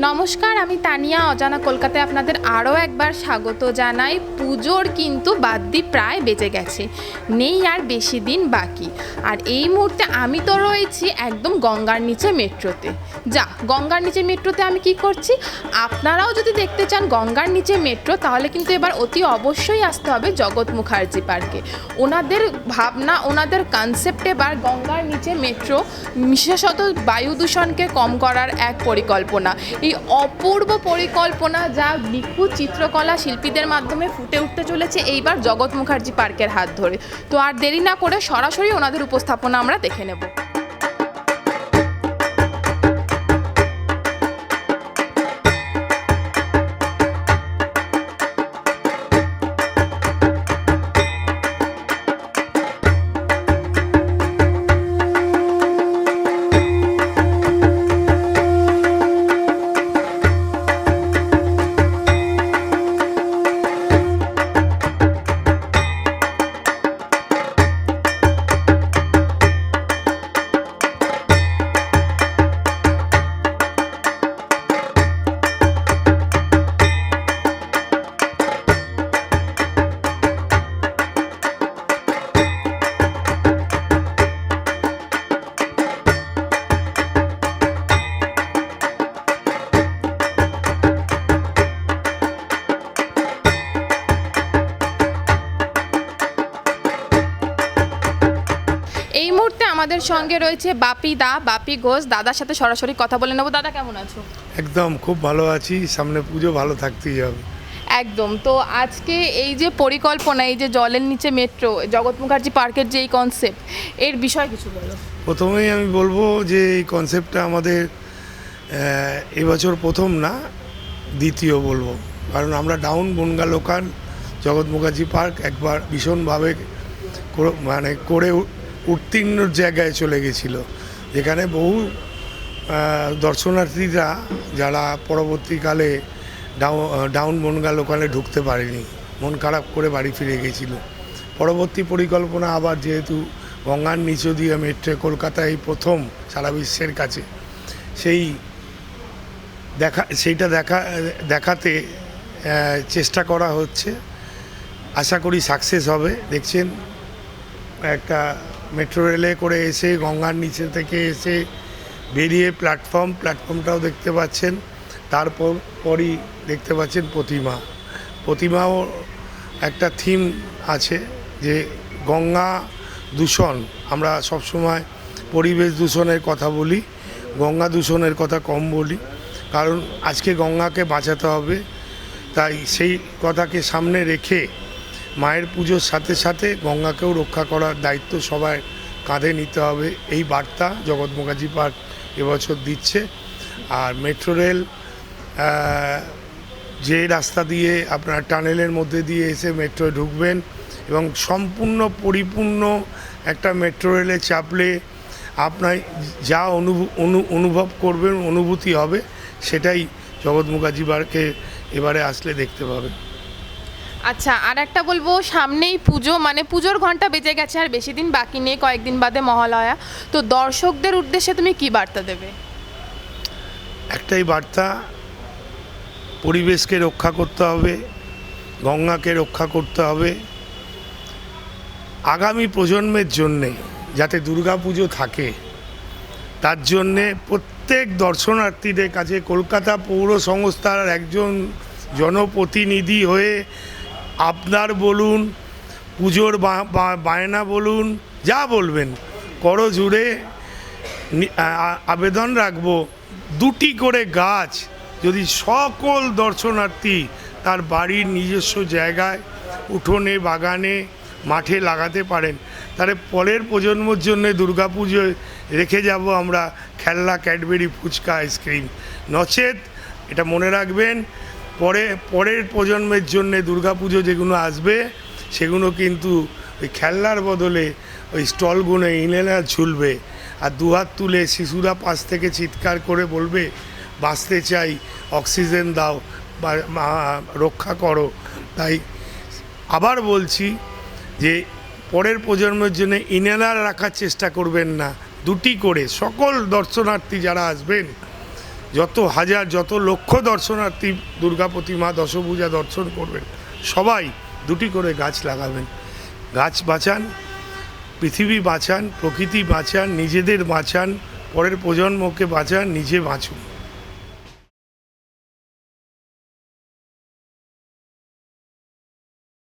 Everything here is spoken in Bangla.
নমস্কার, আমি তানিয়া। অজানা কলকাতায় আপনাদের আরও একবার স্বাগত জানাই। পুজোর কিন্তু বাদ্যি প্রায় বেজে গেছে। নেই আর বেশি দিন বাকি। আর এই মুহূর্তে আমি তো রয়েছি একদম গঙ্গার নিচে মেট্রোতে। যা, গঙ্গার নিচে মেট্রোতে আমি কি করছি? আপনারাও যদি দেখতে চান গঙ্গার নিচে মেট্রো, তাহলে কিন্তু এবার অতি অবশ্যই আসতে হবে জগৎ মুখার্জি পার্কে। ওনাদের ভাবনা, ওনাদের কনসেপ্ট এবার গঙ্গার নিচে মেট্রো, বিশেষত বায়ু দূষণকে কম করার এক পরিকল্পনা। এই অপূর্ব পরিকল্পনা যা নিখুঁত চিত্রকলা শিল্পীদের মাধ্যমে ফুটে উঠতে চলেছে এইবার জগৎ মুখার্জি পার্কের হাত ধরে। তো আর দেরি না করে সরাসরি ওনাদের উপস্থাপনা আমরা দেখে নেব। এই মুহূর্তে আমাদের সঙ্গে রয়েছে বাপি দা বাপি ঘোষ। দাদার সাথে সরাসরি কথা বলে নেব। দাদা কেমন আছো? একদম খুব ভালো আছি। সামনে পুজো ভালো থাকতেই হবে। একদম। তো আজকে এই যে পরিকল্পনা এই যে জলের নিচে মেট্রো জগৎ মুখার্জি পার্কের যে এই কনসেপ্ট এর বিষয়ে কিছু বলো। প্রথমেই আমি বলব যে এই কনসেপ্টটা আমাদের এবছর প্রথম না দ্বিতীয় বলব। কারণ আমরা ডাউন বনগা লোকাল জগৎ মুখার্জি পার্ক একবার ভীষণভাবে মানে করে উত্তীর্ণ জায়গায় চলে গেছিল। যেখানে বহু দর্শনার্থীরা যারা পরবর্তীকালে ডাউন ডাউন বনগা লোকালে ঢুকতে পারেনি, মন খারাপ করে বাড়ি ফিরে গেছিল। পরবর্তী পরিকল্পনা আবার যেহেতু গঙ্গার নিচ দিয়ে মেট্রো কলকাতায় প্রথম সারা বিশ্বের কাছে, সেই দেখা, সেইটা দেখা, দেখাতে চেষ্টা করা হচ্ছে। আশা করি সাকসেস হবে। দেখছেন, একটা মেট্রো রেলে করে এসে, গঙ্গার নিচে থেকে এসে বেরিয়ে প্ল্যাটফর্ম, প্ল্যাটফর্মটাও দেখতে পাচ্ছেন। তারপর, পরই দেখতে পাচ্ছেন প্রতিমা। প্রতিমাও একটা থিম আছে যে গঙ্গা দূষণ। আমরা সবসময় পরিবেশ দূষণের কথা বলি, গঙ্গা দূষণের কথা কম বলি, কারণ আজকে গঙ্গাকে বাঁচাতে হবে। তাই সেই কথাকে সামনে রেখে মায়ের পুজোর সাথে সাথে গঙ্গাকেও রক্ষা করার দায়িত্ব সবাই কাঁধে নিতে হবে। এই বার্তা জগৎ মুখার্জি পার্ক এবছর দিচ্ছে। আর মেট্রো রেল যে রাস্তা দিয়ে আপনার টানেলের মধ্যে দিয়ে এসে মেট্রোয় ঢুকবেন এবং সম্পূর্ণ পরিপূর্ণ একটা মেট্রো রেলে চাপলে আপনার যা অনু, অনুভব করবেন, অনুভূতি হবে, সেটাই জগৎ মুখার্জি পার্কে এবারে আসলে দেখতে পাবেন। আচ্ছা আর একটা বলব, সামনেই পুজো মানে পুজোর ঘণ্টা বেজে গেছে আর বেশি দিন বাকি নেই, কয়েকদিন বাদে মহালয়া। তো দর্শকদের উদ্দেশ্যে তুমি কি বার্তা দেবে? একটাই বার্তা, পরিবেশকে রক্ষা করতে হবে, গঙ্গাকে রক্ষা করতে হবে। আগামী প্রজন্মের জন্যে যাতে দুর্গাপুজো থাকে, তার জন্যে প্রত্যেক দর্শনার্থীদের কাছে কলকাতা পৌর সংস্থার একজন জনপ্রতিনিধি হয়ে বলুন, পুজোর বায়না বলুন, যা বলবেন, করো জুড়ে আবেদন রাখব। দুটি করে গাছ, যদি সকল দর্শনার্থী তার বাড়ির নিজস্ব জায়গায়, উঠোনে, বাগানে, মাঠে লাগাতে পারেন, তাহলে পরের প্রজন্মর জন্য দুর্গাপুজোয় রেখে যাব আমরা, খেলনা, ক্যাডবেরি, ফুচকা, আইসক্রিম। নচেত, এটা মনে রাখবেন পরে, পরের প্রজন্মের জন্য দুর্গাপুজো যেগুলো আসবে সেগুলো কিন্তু ওই খেলনার বদলে ওই স্টলগুলো ইনহেলার ঝুলবে। আর দুহাত তুলে শিশুরা পাশ থেকে চিৎকার করে বলবে, বাঁচতে চাই, অক্সিজেন দাও, বা রক্ষা করো। তাই আবার বলছি যে, পরের প্রজন্মের জন্য ইনহেলার রাখার চেষ্টা করবেন না, দুটি করে। সকল দর্শনার্থী যারা আসবেন যত হাজার, যত লক্ষ দর্শনার্থী দুর্গা প্রতিমা দশভূজা দর্শন করবেন, সবাই দুটি করে গাছ লাগাবেন। গাছ বাঁচান, পৃথিবী বাঁচান, প্রকৃতি বাঁচান, নিজেদের বাঁচান, পরের প্রজন্মকে বাঁচান, নিজে বাঁচুন।